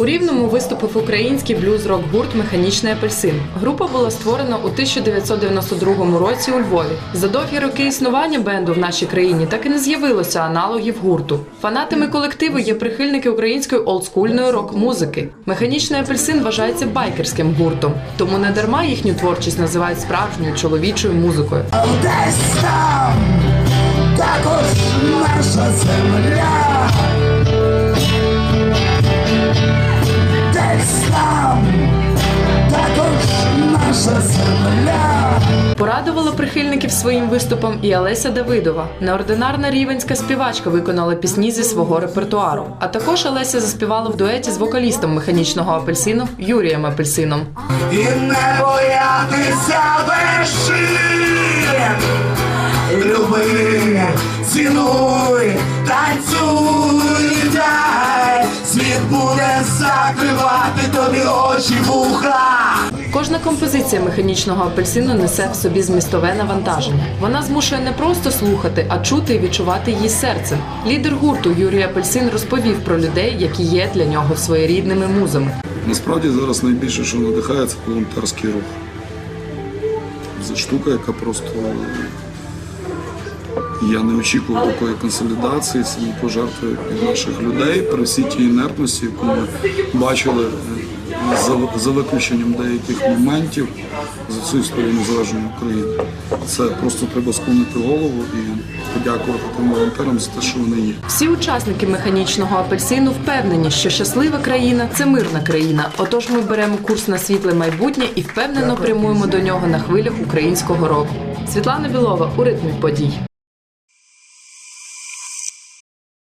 У Рівному виступив український блюз-рок гурт Механічний апельсин. Група була створена у 1992 році у Львові. За довгі роки існування бенду в нашій країні так і не з'явилося аналогів гурту. Фанатами колективу є прихильники української олдскульної рок-музики. Механічний апельсин вважається байкерським гуртом, тому не дарма їхню творчість називають справжньою чоловічою музикою. Там також наша земля. Порадувала прихильників своїм виступом і Олеся Давидова. Неординарна рівенська співачка виконала пісні зі свого репертуару. А також Олеся заспівала в дуеті з вокалістом механічного апельсину Юрієм Апельсином. І не боятися вершин. Люби, цінуй, танцюй, дай. Світ буде закривати тобі очі вуха. Кожна композиція механічного апельсину несе в собі змістове навантаження. Вона змушує не просто слухати, а чути і відчувати її серцем. Лідер гурту Юрій Апельсин розповів про людей, які є для нього своєрідними музами. Насправді зараз найбільше, що надихає, це волонтерський рух. Це штука, яка просто я не очікував такої консолідації, самопожертви наших людей при всій тій інертності, яку ми бачили за виключенням деяких моментів за всю історію незалежної України. Це просто треба склонити голову і подякувати тим волонтерам за те, що вони є. Всі учасники механічного апельсину впевнені, що щаслива країна це мирна країна. Отож, ми беремо курс на світле майбутнє і впевнено прямуємо до нього на хвилях українського року. Світлана Білова у ритмі подій.